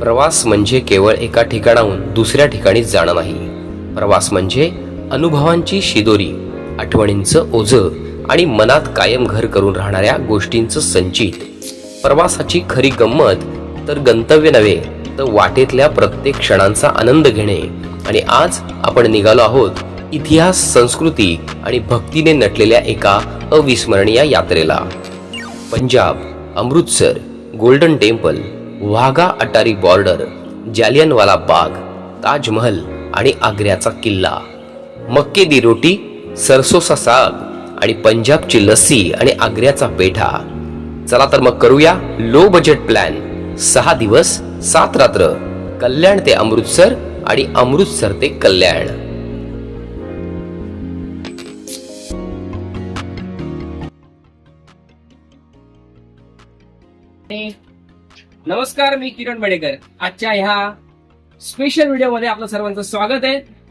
प्रवास म्हणजे केवळ एका ठिकाणाहून दुसऱ्या ठिकाणी जाणं नाही. प्रवास म्हणजे अनुभवांची शिदोरी आठवणींचं ओझं आणि मनात कायम घर करून राहणाऱ्या गोष्टींचं संचित. प्रवासाची खरी गंमत तर गंतव्य नव्हे तर वाटेतल्या प्रत्येक क्षणांचा आनंद घेणे. आणि आज आपण निघालो आहोत इतिहास संस्कृती आणि भक्तीने नटलेल्या एका अविस्मरणीय यात्रेला. Punjab Amritsar golden temple Wagah Attari border Jallianwala Bagh Taj Mahal आणि आग्र्याचा किल्ला. मक्के दी रोटी सरसोसा साग आणि पंजाबची लस्सी आणि आग्र्याचा पेठा चला तर मग करूया लो बजेट प्लॅन सहा दिवस सात रात्र. कल्याण ते अमृतसर आणि अमृतसर ते कल्याण. नमस्कार मी किरण बडेकर आजच्या ह्या स्पेशल व्हिडिओमध्ये आपलं सर्वांचं स्वागत आहे.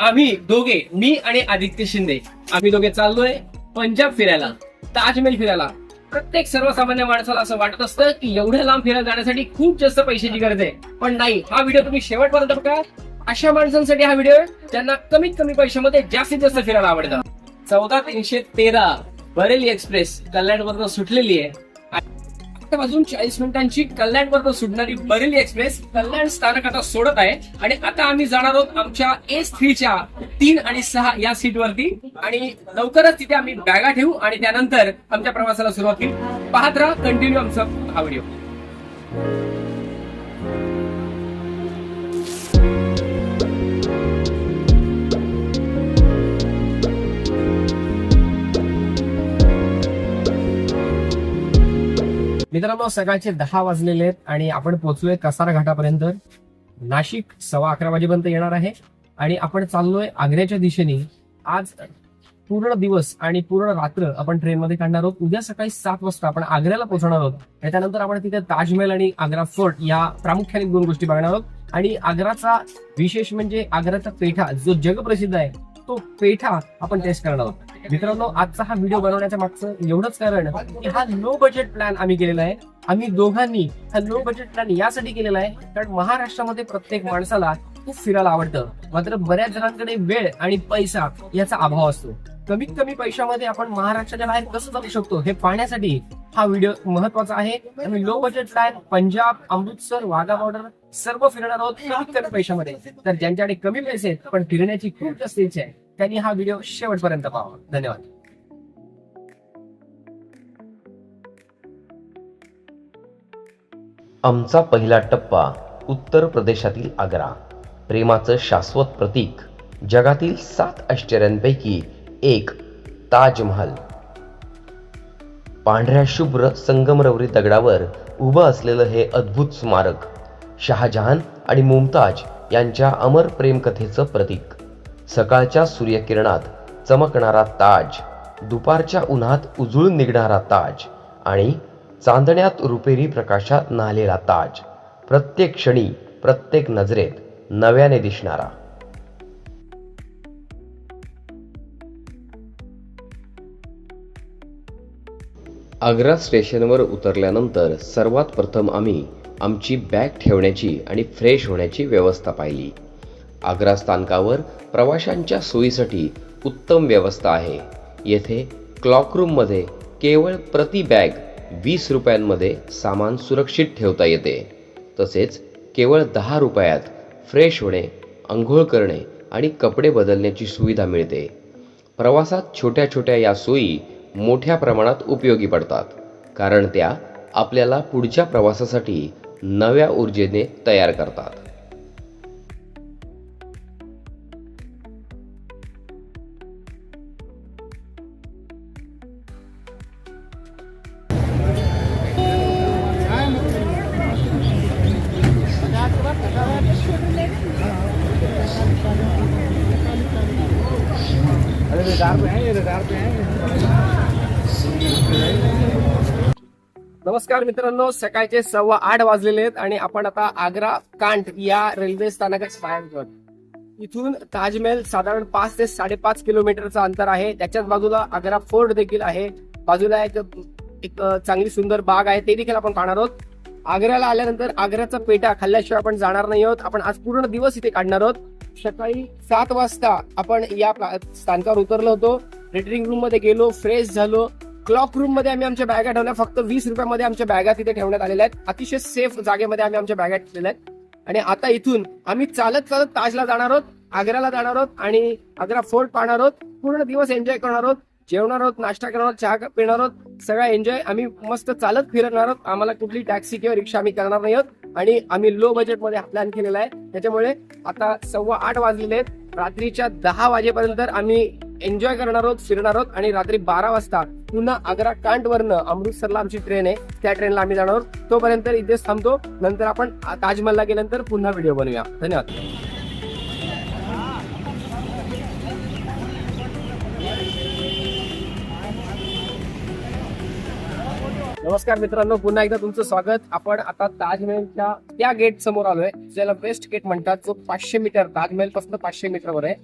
आम्ही दोघे मी आणि आदित्य शिंदे. आम्ही दोघे चाललोय पंजाब फिरायला ताजमहल फिरायला. प्रत्येक सर्वसामान्य माणसाला असं वाटत असतं की एवढ्या लांब फिरायला जाण्यासाठी खूप जास्त पैशाची गरज आहे. पण नाही हा व्हिडिओ तुम्ही शेवटपर्यंत बघा. अशा माणसांसाठी हा व्हिडिओ त्यांना ज्यांना कमीत कमी पैशामध्ये जास्तीत जास्त फिरायला आवडतं. चौदा तीनशे तेरा बरेली एक्सप्रेस कल्याण सुटलेली आहे. वाजून चाळीस मिनिटांची कल्याण पर्यंत सुटणारी बरेली एक्सप्रेस कल्याण स्थानक आता सोडत आहे. आणि आता आम्ही जाणार आहोत आमच्या एस थ्रीच्या तीन आणि सहा या सीट वरती आणि लवकरच तिथे आम्ही बॅगा ठेवू आणि त्यानंतर आमच्या प्रवासाला सुरुवात केली पाहत राहा कंटिन्यू आमचा हा व्हिडिओ मित्रांनो सकाळचे दहा वाजलेले आहेत आणि आपण पोहोचलोय कसारा घाटापर्यंत. नाशिक सव्वा अकरा वाजेपर्यंत येणार आहे आणि आपण चाललोय आग्र्याच्या दिशेने. आज पूर्ण दिवस आणि पूर्ण रात्र आपण ट्रेनमध्ये काढणार आहोत. उद्या सकाळी सात वाजता आपण आग्र्याला पोहोचणार आहोत. आणि त्यानंतर आपण तिथे ताजमहल आणि आग्रा फोर्ट या प्रामुख्याने दोन गोष्टी बघणार आहोत. आणि आग्राचा विशेष म्हणजे आग्राचा पेठा जो जगप्रसिद्ध आहे तो पेठा आपण टेस्ट करणार आहोत. मित्रांनो आजचा हा व्हिडिओ बनवण्याच्या मागचं एवढंच कारण की हा लो बजेट प्लॅन आम्ही केलेला आहे. आम्ही दोघांनी हा लो बजेट प्लॅन यासाठी केलेला आहे कारण महाराष्ट्रामध्ये प्रत्येक माणसाला खूप फिरायला आवडतं. मात्र बऱ्याच जणांकडे वेळ आणि पैसा याचा अभाव असतो. कमीत कमी पैशामध्ये आपण महाराष्ट्राच्या बाहेर कसं जाऊ शकतो हे पाहण्यासाठी हा व्हिडिओ महत्त्वाचा आहे. आम्ही low budget plan Punjab Amritsar Wagah border सर्व फिरणार आहोत कमीत कमी पैशामध्ये. तर ज्यांच्याकडे कमी पैसे आहेत पण फिरण्याची खूप जास्त इच्छा आहे त्यांनी हा व्हिडिओ शेवटपर्यंत पाहावा. धन्यवाद. आमचा पहिला टप्पा उत्तर प्रदेशातील आग्रा. प्रेमाचं शाश्वत प्रतीक जगातील सात आश्चर्यांपैकी एक ताजमहल. पांढऱ्या शुभ्र संगमरवरी दगडावर उभं असलेलं हे अद्भुत स्मारक शहाजहान आणि मुमताज यांच्या अमर प्रेमकथेचं प्रतीक. सकाळच्या सूर्यकिरणात चमकणारा ताज दुपारच्या उन्हात उजळून निघणारा ताज आणि चांदण्यात रुपेरी प्रकाशात न्हालेला ताज. प्रत्येक क्षणी प्रत्येक नजरेत नव्याने दिसणारा. आग्रा स्टेशनवर उतरल्यानंतर सर्वात प्रथम आम्ही आमची बॅग ठेवण्याची आणि फ्रेश होण्याची व्यवस्था पाहिली. आग्रा स्थानकावर प्रवाशांच्या सोयीसाठी उत्तम व्यवस्था आहे. येथे क्लॉकरूममध्ये केवळ प्रति बॅग वीस रुपयांमध्ये सामान सुरक्षित ठेवता येते. तसेच केवळ दहा रुपयात फ्रेश होणे आंघोळ करणे आणि कपडे बदलण्याची सुविधा मिळते. प्रवासात छोट्या छोट्या या सोयी मोठ्या प्रमाणात उपयोगी पडतात कारण त्या आपल्याला पुढच्या प्रवासासाठी नव्या ऊर्जेने तयार करतात. नमस्कार मित्रांनो सकाळचे सव्वा आठ वाजलेले आहेत आणि आपण आता आग्रा कांट या रेल्वे स्थानकात बाहेर आहोत. इथून ताजमहल साधारण पाच ते साडेपाच किलोमीटरचं अंतर आहे. त्याच्याच बाजूला आग्रा फोर्ट देखील आहे. बाजूला एक एक चांगली सुंदर बाग आहे. ते देखील आपण पाहणार आहोत. आग्र्याला आल्यानंतर आग्र्याचा पेटा खाल्ल्याशिवाय आपण जाणार नाही आहोत. आपण आज पूर्ण दिवस इथे काढणार आहोत. सकाळी सात वाजता आपण या स्थानकावर उतरलो होतो. रिटरिंग रूममध्ये गेलो फ्रेश झालो. क्लॉक रूममध्ये आम्ही आमच्या बॅगा ठेवल्या. फक्त वीस रुपयामध्ये आमच्या बॅगा तिथे ठेवण्यात आलेल्या आहेत. अतिशय सेफ जागेमध्ये आम्ही आमच्या बॅगा ठेवलेल्या आहेत. आणि आता इथून आम्ही चालत चालत ताजला जाणार आहोत आग्र्याला जाणार आहोत आणि आग्रा फोर्ट पाहणार आहोत. पूर्ण दिवस एन्जॉय करणार आहोत. जेवणार आहोत नाश्ता करणार आहोत चहा पिणार आहोत सगळा एन्जॉय आम्ही मस्त चालत फिरणार आहोत. आम्हाला कुठली टॅक्सी किंवा रिक्षा आम्ही करणार नाही आहोत. आणि आम्ही लो बजेटमध्ये हा प्लॅन केलेला आहे. त्याच्यामुळे आता सव्वा आठ वाजलेले आहेत. रात्रीच्या दहा वाजेपर्यंत आम्ही एन्जॉय करणार आहोत फिरणार आहोत. आणि रात्री बारा वाजता पुन्हा आग्रा कांटवरनं अमृतसरला आमची ट्रेन आहे. त्या ट्रेनला आम्ही जाणार आहोत. तोपर्यंत इथेच थांबतो. नंतर आपण ताजमहलला गेल्यानंतर पुन्हा व्हिडिओ बनवूया. धन्यवाद. नमस्कार मित्रांनो पुन्हा एकदा तुमचं स्वागत. आपण आता ताजमहलच्या त्या गेट समोर आलोय ज्याला वेस्ट गेट म्हणतात. जो पाचशे मीटर ताजमहलपासून पाचशे मीटरवर आहे.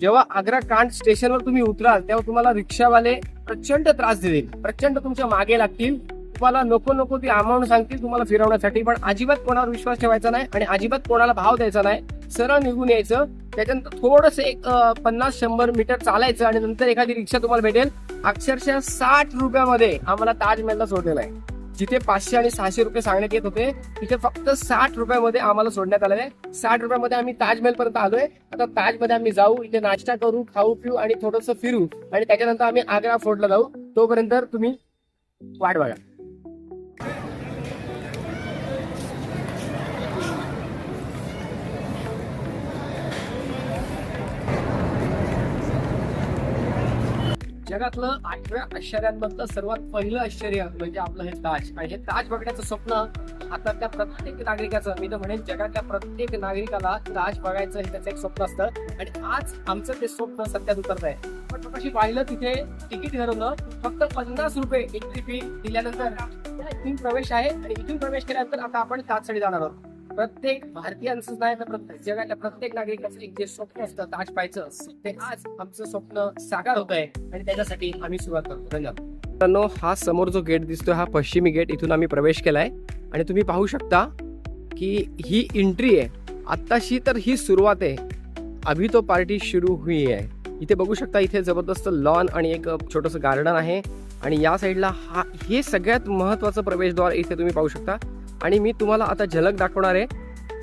जेव्हा आग्रा कांड स्टेशनवर तुम्ही उतराल तेव्हा तुम्हाला रिक्षावाले प्रचंड त्रास देतील. प्रचंड तुमच्या मागे लागतील. तुम्हाला नको नको ती अमाऊंट सांगतील तुम्हाला फिरवण्यासाठी पण अजिबात कोणावर विश्वास ठेवायचा नाही आणि अजिबात कोणाला भाव द्यायचा नाही. सरळ निघून यायचं. त्याच्यानंतर थोडस एक पन्नास शंभर मीटर चालायचं आणि नंतर एखादी रिक्षा तुम्हाला भेटेल. अक्षरशः साठ रुपयामध्ये आम्हाला ताजमहलला सोडलेला आहे. जिथे पाचशे आणि सहाशे रुपये सांगण्यात येत होते तिथे फक्त साठ रुपयामध्ये आम्हाला सोडण्यात आलेलं आहे. साठ रुपयामध्ये आम्ही ताजमहल पर्यंत आलोय. आता ताजमध्ये आम्ही जाऊ इथे नाश्ता करू खाऊ पिऊ आणि थोडस फिरू. आणि त्याच्यानंतर आम्ही आग्रा फोर्टला जाऊ. तोपर्यंत तुम्ही वाट बघा. जगातलं आठव्या आश्चर्यांमधलं सर्वात पहिलं आश्चर्य म्हणजे आपलं हे ताज. आणि हे ताज बघण्याचं स्वप्न आता त्या प्रत्येक नागरिकाचं मी तर म्हणेन जगातल्या प्रत्येक नागरिकाला ताज बघायचं हे त्याचं एक स्वप्न असतं. आणि आज आमचं ते स्वप्न सत्यात उतरत आहे. पण कशी पाहिलं तिथे तिकीट ठरवलं फक्त पन्नास रुपये एंट्री फी दिल्यानंतर इथून प्रवेश आहे. आणि इथून प्रवेश केल्यानंतर आता आपण ताजसाठी जाणार आहोत. प्रत्येक भारतीयांचंच नाही तर प्रत्येक जगातल्या प्रत्येक नागरिकाचं एक जे स्वप्न असतं ताज पाहायचं ते आज आमचं स्वप्न साकार होत आहे आणि त्याच्यासाठी आम्ही सुरुवात करतो. धन्यवाद. मित्रांनो हा समोर जो गेट दिसतोय हा पश्चिमी गेट. इथून आम्ही प्रवेश केलाय. आणि तुम्ही पाहू शकता की ही एंट्री आहे. आत्ताशी तर ही सुरुवात आहे. अभी तो पार्टी सुरू हुई आहे. इथे बघू शकता इथे जबरदस्त लॉन आणि एक छोटस गार्डन आहे. आणि या साईडला हा हे सगळ्यात महत्त्वाचं प्रवेशद्वार इथे तुम्ही पाहू शकता. आणि मी तुम्हाला आता झलक दाखवणार आहे.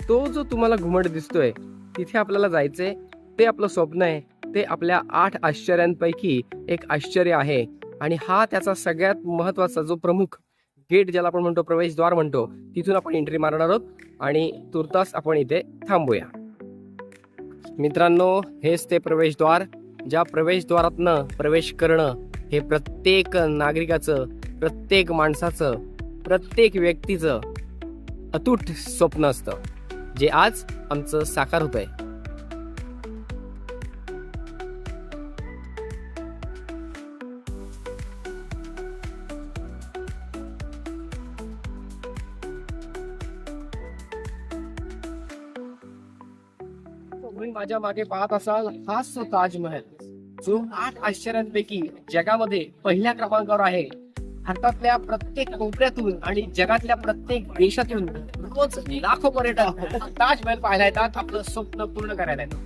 तो जो तुम्हाला घुमट दिसतोय तिथे आपल्याला जायचंय. ते आपलं स्वप्न आहे. ते आपल्या आठ आश्चर्यांपैकी एक आश्चर्य आहे. आणि हा त्याचा सगळ्यात महत्त्वाचा जो प्रमुख गेट ज्याला आपण म्हणतो प्रवेशद्वार म्हणतो तिथून आपण एंट्री मारणार आहोत. आणि तुर्तास आपण इथे थांबूया. मित्रांनो हेच ते प्रवेशद्वार. ज्या प्रवेशद्वारातनं प्रवेश करणं हे प्रत्येक नागरिकाचं प्रत्येक माणसाचं प्रत्येक व्यक्तीचं अतूट स्वप्न असतं जे आज आमचं साकार होत आहे तुम्ही माझ्या मागे पाहत असाल हाच ताजमहल. जो आठ आश्चर्यांपैकी जगामध्ये पहिल्या क्रमांकावर आहे. भारतातल्या प्रत्येक कोपऱ्यातून आणि जगातल्या प्रत्येक देशातून रोज लाखो पर्यटक ताजमहल पाहायला येतात. आपलं स्वप्न पूर्ण करायला येतात.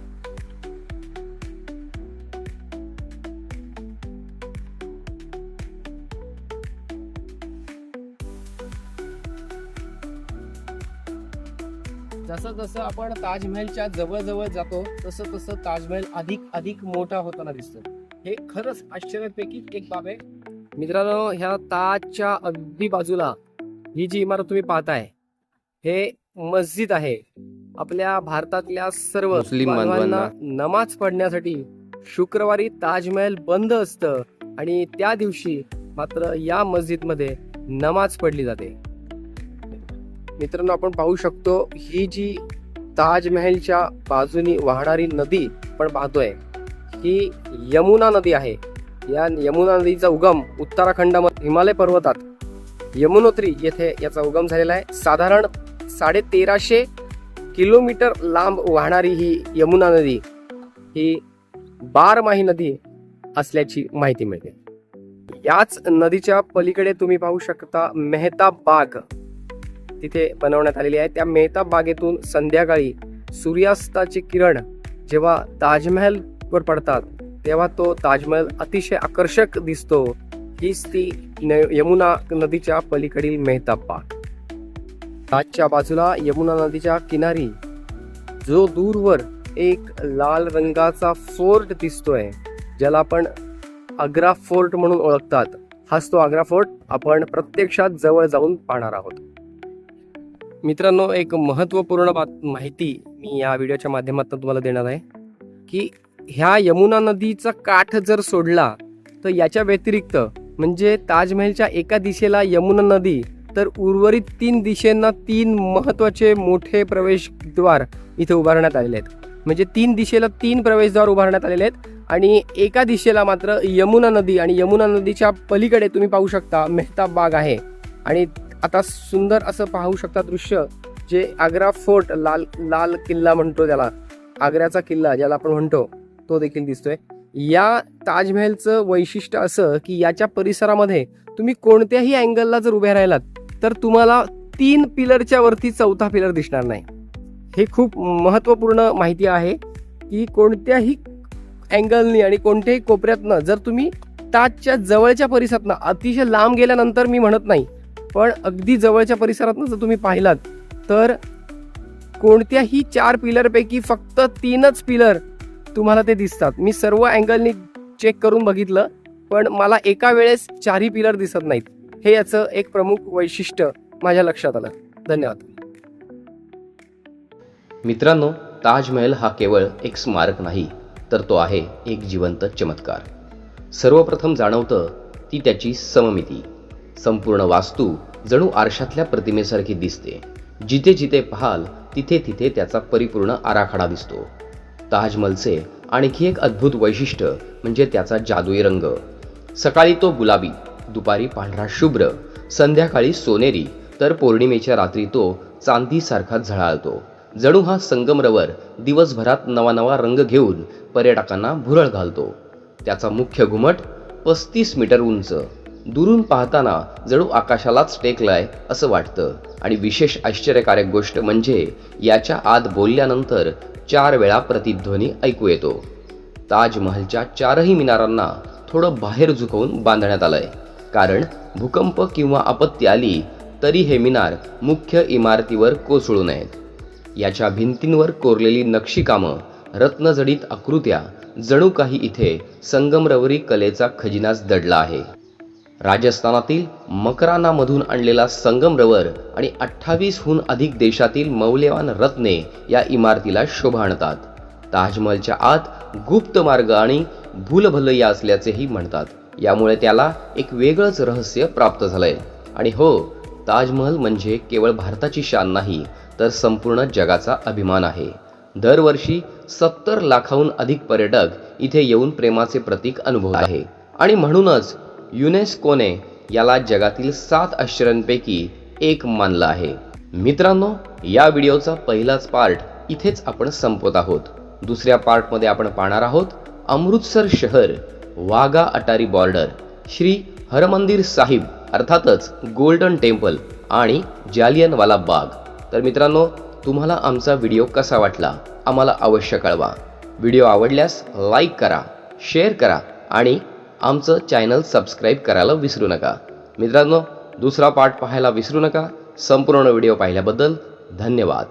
जसं जसं आपण ताजमहलच्या जवळ जवळ जातो तसं तसं ताजमहल अधिक अधिक मोठा होताना दिसतो. हे खरंच आश्चर्यापैकी एक बाब आहे. मित्रांनो ह्या ताजच्या अगदी बाजूला ही जी इमारत तुम्ही पाहताय हे मस्जिद आहे. आपल्या भारतातल्या सर्व मुस्लिम बांधवांना बांधवांना. नमाज पढण्यासाठी शुक्रवारी ताजमहल बंद असतं आणि त्या दिवशी मात्र या मस्जिदमध्ये नमाज पडली जाते. मित्रांनो आपण पाहू शकतो ही जी ताजमहलच्या बाजूनी वाहणारी नदी आपण पाहतोय ही यमुना नदी आहे. या यमुना नदीचा उगम उत्तराखंडामध्ये हिमालय पर्वतात यमुनोत्री येथे याचा उगम झालेला आहे. साधारण साडे तेराशे किलोमीटर लांब वाहणारी ही यमुना नदी ही बारमाही नदी असल्याची माहिती मिळते. याच नदीच्या पलीकडे तुम्ही पाहू शकता मेहताब बाग तिथे बनवण्यात आलेली आहे. त्या मेहताब बागेतून संध्याकाळी सूर्यास्ताचे किरण जेव्हा ताजमहलवर पडतात तेव्हा तो ताजमहल अतिशय आकर्षक दिसतो. हीच ती न- यमुना नदीच्या पलीकडील मेहताब बाग. ताजच्या बाजूला यमुना नदीच्या किनारी जो दूरवर एक लाल रंगाचा फोर्ट दिसतोय ज्याला आपण आग्रा फोर्ट म्हणून ओळखतात. हाच तो आग्रा फोर्ट आपण प्रत्यक्षात जवळ जाऊन पाहणार आहोत. मित्रांनो एक महत्त्वपूर्ण बात माहिती मी या व्हिडिओच्या माध्यमातून तुम्हाला देणार आहे की ह्या यमुना नदीचा काठ जर सोडला तर याच्या व्यतिरिक्त म्हणजे ताजमहलच्या एका दिशेला यमुना नदी तर उर्वरित तीन दिशेंना तीन महत्त्वाचे मोठे प्रवेशद्वार इथे उभारण्यात आलेले आहेत. म्हणजे तीन दिशेला तीन प्रवेशद्वार उभारण्यात आलेले आहेत आणि एका दिशेला मात्र यमुना नदी आणि यमुना नदीच्या पलीकडे तुम्ही पाहू शकता मेहताब बाग आहे. आणि आता सुंदर असं पाहू शकता दृश्य जे आग्रा फोर्ट लाल लाल किल्ला म्हणतो त्याला. आग्र्याचा किल्ला ज्याला आपण म्हणतो तो देखील दिसतोय. या ताजमहलचं वैशिष्ट्य असं की याच्या परिसरामध्ये तुम्ही कोणत्याही अँगलला जर उभे राहिलात तर तुम्हाला तीन पिलरच्या वरती चौथा पिलर दिसणार नाही. हे खूप महत्त्वपूर्ण माहिती आहे की कोणत्याही अँगलनी आणि कोणत्याही कोपऱ्यातनं जर तुम्ही ताजच्या जवळच्या परिसरातनं अतिशय लांब गेल्यानंतर मी म्हणत नाही पण अगदी जवळच्या परिसरातनं जर तुम्ही पाहिलात तर कोणत्याही चार पिलरपैकी फक्त तीनच पिलर तुम्हाला ते दिसतात. मी सर्व अँगलनी चेक करून बघितलं पण मला एका वेळेस चारही पिलर दिसत नाहीत. हे याचं एक प्रमुख वैशिष्ट्य माझ्या लक्षात आलं. धन्यवाद. मित्रांनो ताजमहल हा केवळ एक स्मारक नाही तर तो आहे एक जिवंत चमत्कार. सर्वप्रथम जाणवतं ती त्याची सममिती. संपूर्ण वास्तू जणू आरशातल्या प्रतिमेसारखी दिसते. जिथे जिथे पाहाल तिथे तिथे त्याचा परिपूर्ण आराखडा दिसतो. ताजमहलचे आणखी एक अद्भुत वैशिष्ट्य म्हणजे त्याचा जादुई रंग. सकाळी तो गुलाबी दुपारी पांढरा शुभ्र संध्याकाळी सोनेरी तर पौर्णिमेच्या रात्री तो चांदीसारखा झळाळतो. जणू हा संगमरवर दिवसभरात नवा नवा रंग घेऊन पर्यटकांना भुरळ घालतो. त्याचा मुख्य घुमट पस्तीस मीटर उंच दुरून पाहताना जणू आकाशालाच टेकलाय असं वाटतं. आणि विशेष आश्चर्यकारक गोष्ट म्हणजे याच्या आत बोलल्यानंतर चार वेळा प्रतिध्वनी ऐकू येतो. ताजमहलच्या चारही मिनारांना थोडं बाहेर झुकवून बांधण्यात आलंय. कारण भूकंप किंवा आपत्ती आली तरी हे मिनार मुख्य इमारतीवर कोसळू नयेत. याच्या भिंतींवर कोरलेली नक्षीकामं रत्नजडित आकृत्या जणू काही इथे संगमरवरी कलेचा खजिनाच दडला आहे. राजस्थानातील मकरानामधून आणलेला संगमरवर आणि अठ्ठावीसहून अधिक देशातील मौल्यवान रत्ने या इमारतीला शोभा आणतात. ताजमहलच्या आत गुप्त मार्ग आणि भूलभलैया असल्याचेही म्हणतात. यामुळे त्याला एक वेगळंच रहस्य प्राप्त झालंय. आणि हो ताजमहल म्हणजे केवळ भारताची शान नाही तर संपूर्ण जगाचा अभिमान आहे. दरवर्षी सत्तर लाखाहून अधिक पर्यटक इथे येऊन प्रेमाचे प्रतीक अनुभव आहे. आणि म्हणूनच युनेस्कोने याला जगातील सात आश्चर्यांपैकी एक मानलं आहे. मित्रांनो या व्हिडिओचा पहिलाच पार्ट इथेच आपण संपवत आहोत. दुसऱ्या पार्टमध्ये आपण पाहणार आहोत अमृतसर शहर वाघा अटारी बॉर्डर श्री हरमंदिर साहिब अर्थातच गोल्डन टेम्पल आणि जालियनवाला बाग. तर मित्रांनो तुम्हाला आमचा व्हिडिओ कसा वाटला आम्हाला अवश्य कळवा. व्हिडिओ आवडल्यास लाईक करा शेअर करा आणि आमचं चॅनल सबस्क्राईब करायला विसरू नका. मित्रांनो दुसरा पार्ट पाहायला विसरू नका. संपूर्ण व्हिडिओ पाहिल्याबद्दल धन्यवाद.